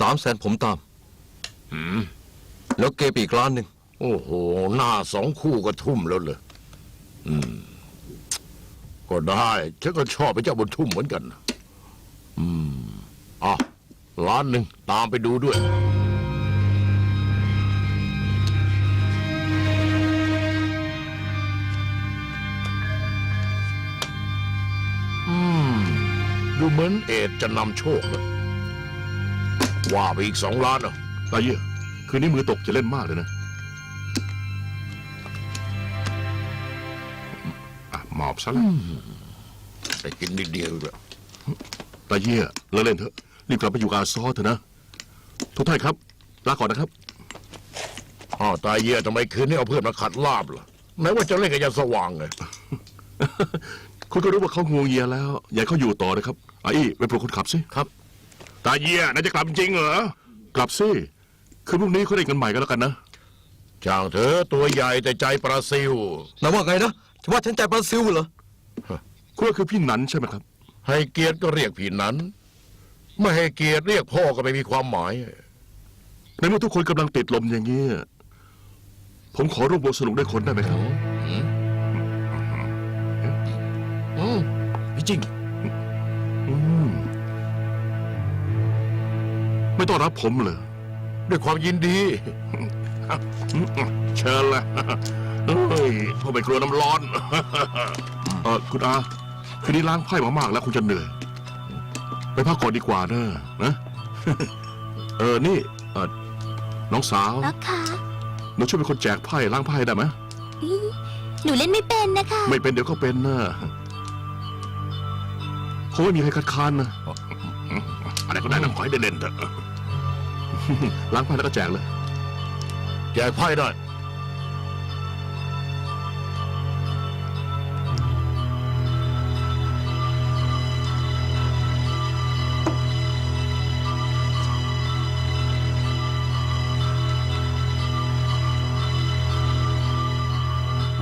สามแสนผมตาม หืม แล้วเก็บอีกล้านหนึ่ง โอ้โห หน้าสองคู่ก็ทุ่มแล้วเลยอืม ก็ได้ฉันก็ชอบไปเจ้าบนทุ่มเหมือนกันอืมอะล้านหนึ่งตามไปดูด้วย อืม ดูเหมือนเอ็ดจะนำโชคนะ ว่าไปอีกสองล้านอะตาเยี่ยคืนนี้มือตกจะเล่นมากเลยนะอะหมอบซะแล้วแต่กินนิดเดียวเลยตาเยี่ยเลิกเล่นเถอะรีบกลับไปอยู่กับอาซอเถอะนะ ทุกท่านครับลาก่อนนะครับอ้าวตายเยี่ยทำไมคืนนี้เอาเพื่อนมาขัดลาบล่ะไหนว่าจะเล่นกับยาสว่างไงคุณก็รู้ว่าเขางวงเงียแล้ว อย่าให้เขาอยู่ต่อนะครับไอ้ไปปลุกคนขับสิครับ ตาเยี่ยนายจะกลับจริงเหรอ กลับสิ คืนพรุ่งนี้เขาได้กันใหม่กันแล้วกันนะช่างเถอะตัวใหญ่แต่ใจปลาซิวนะว่าไงนะจะว่าฉันใจบราซิลเหรอ คุณก็คือพี่หนันใช่ไหมครับ ให้เกียรติก็เรียกผีนั้น ไม่ให้เกียรติเรียกพ่อก็ไม่มีความหมาย ในเมื่อทุกคนกำลังติดลมอย่างเงี้ยผมขอร่วมวงสนุกด้วยคนได้ไหมครับ อืมพี่จริง ไม่ต้องรับผมเลยด้วยความยินดี เชิญละเฮ้ยพ่อไปกลัวน้ำร้อนเออคุณอาคืนนี้ล้างไพ่มามากแล้วคงจะเหนื่อย ไปพักก่อนดีกว่าเนอะนะเออนี่เออน้องสาวแล้วค่ะหนูช่วยเป็นคนแจกไพ่ล้างไพ่ได้ไหมอีหนูเล่นไม่เป็นนะคะ ไม่เป็นเดี๋ยวก็เป็นนะคงไม่มีใครคัดค้านนะอะไรก็ได้นะขอให้ได้เล่นเถอะ ล้างไพ่แล้วก็แจกเลยแจกไพ่ได้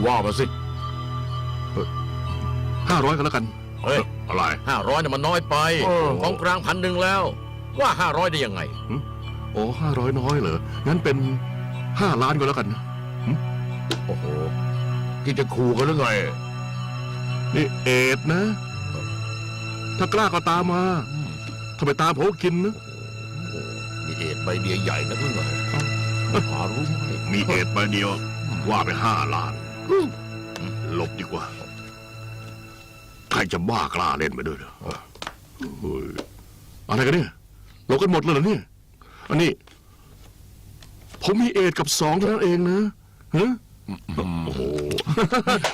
ว่ามาสิ ห้าร้อยกันแล้วกัน เฮ้ยอะไร ห้าร้อยเนี่ยมันน้อยไป เออ ของกลางพันหนึ่งแล้ว ว่าห้าร้อยได้ยังไงโอ้ห้าร้อยน้อยเหรอ งั้นเป็นห้าล้านก็แล้วกันนะโอ้โหที่จะขู่กันหรือไง นี่เอ็ดนะ ถ้ากล้าก็ตามมาถ้าไปตามผมก็กินนะโอ้มีเอ็ดใบเดียวใหญ่นะเพื่อนหารู้ไหมมีเอ็ดใบเดียว ว่าไปห้าล้านหลบดีกว่า ใครจะบ้ากล้าเล่นไปด้วยเหรอเฮ้ยอะไรกันเนี่ยหลบกันหมดเลยเหรอเนี่ย อันนี้ ผมมีเอ็ดกับสองเท่านั้นเองนะฮะโอ้โห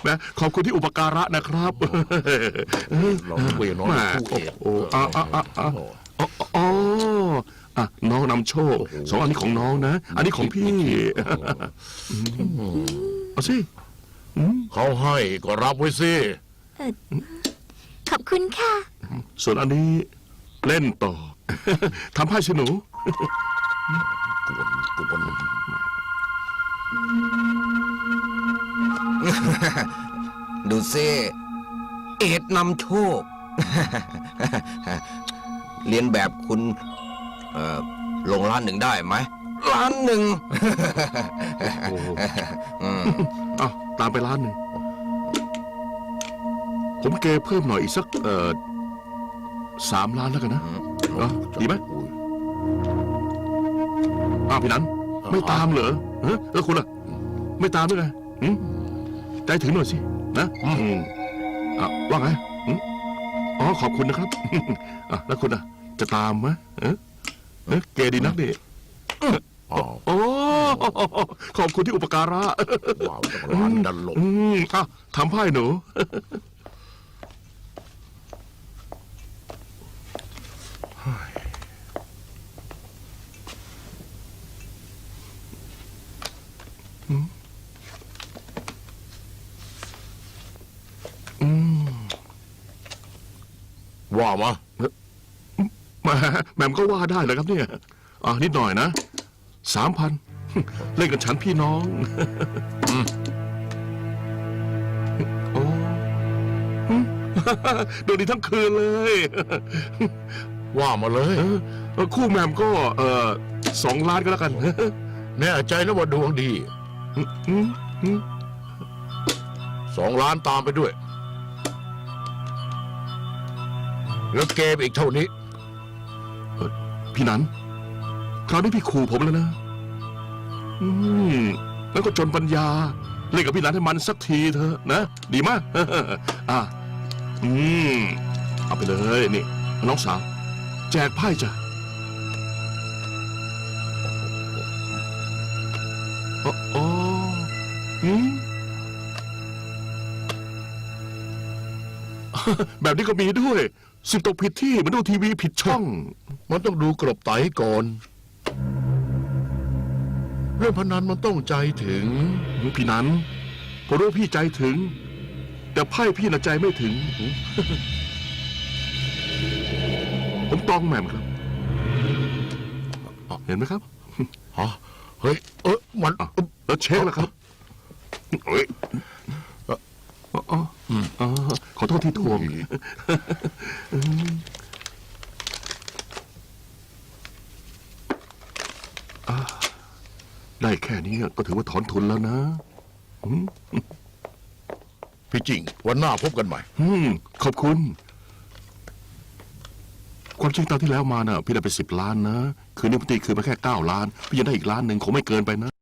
แหมขอบคุณที่อุปการะนะครับเราคุยกับน้องแหม่คู่เอ็ดโอ้อะอะอะอะอ๋ออ๋ออะน้องนำโชคสองอันนี้ของน้องนะ อันนี้ของพี่เอาสิอืมเขาให้ก็รับไว้สิขอบคุณค่ะ ส่วนอันนี้เล่นต่อ ทำให้สิหนู กวนกวนดูซิเอ็ดนำโชค เรียนแบบคุณเอ่อลงล้านหนึ่งได้ไหมล้านหนึ่งโอ้โหอืมเอาตามไปร้านหนึ่ง ผมเกเพิ่มหน่อยอีกสักเอ่อสามล้านแล้วกันนะเอ้าดีไหม อุ้ยอ้าวพี่นันไม่ตามเหรอเออแล้วคุณล่ะ ไม่ตามด้วยไงหืมใจถึงหน่อยสินะอืมอะว่าไงหืมอ๋อขอบคุณนะครับ อะแล้วคุณอะ จะตามไหมเออเอ๊ะเกดีนักดิอ้าวโอ้ขอบคุณที่อุปการะว้าวจังร้านดันหลบอืมอะทำไพ่หนู ว่ามาแหมแหม่มก็ว่าได้เลยครับเนี่ยอะนิดหน่อยนะสามพัน เล่นกันฉันพี่น้องโอ้หึโดนดีทั้งคืนเลย ว่ามาเลย เออเออคู่แหมมก็เออสองล้านก็แล้วกัน แน่ใจนะว่าดวงดี อืมอืมสองล้านตามไปด้วย แล้วเกมอีกเท่านี้ พี่นัน คราวนี้พี่ขู่ผมแล้วนะ อืมแล้วก็จนปัญญา เล่นกับพี่นันให้มันสักทีเถอะนะ ดีมาก อะอืมเอาไปเลยนี่ น้องสาว แจกไพ่จ้ะอ๋ออ๋ออืม แบบนี้ก็มีด้วย สิบตกผิดที่เหมือนดูทีวีผิดช่อง มันต้องดูกรบไตก่อน เรื่องพนันมันต้องใจถึง พี่นันผมรู้ว่าพี่ใจถึง แต่ไพ่พี่น่ะใจไม่ถึง ผมตองแหม่มครับ เห็นไหมครับฮะเฮ้ย เออมันอะแล้วเช็คแล้วครับ เฮ้ย อ๋ออ๋ออ๋อขอโทษที่ทวงอ่าได้แค่นี้ก็ถือว่าถอนทุนแล้วนะพี่จริง วันหน้าพบกันใหม่ อืมขอบคุณ ความจริงตอนที่แล้วมาน่ะ พี่ได้ไปสิบล้านนะ คืนนี้พี่ตีคืนมาแค่เก้าล้าน พี่ยังได้อีกล้านหนึ่งคงไม่เกินไปนะ